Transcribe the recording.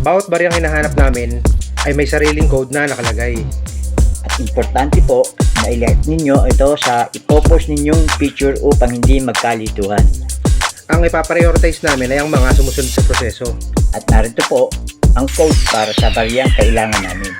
Bawat baryang hinahanap namin ay may sariling code na nakalagay. At importante po na i-like ninyo ito sa ipopost ninyong picture upang hindi magkalituhan. Ang ipaprioritize namin ay ang mga sumusunod sa proseso. At narito po ang code para sa bariyang kailangan namin.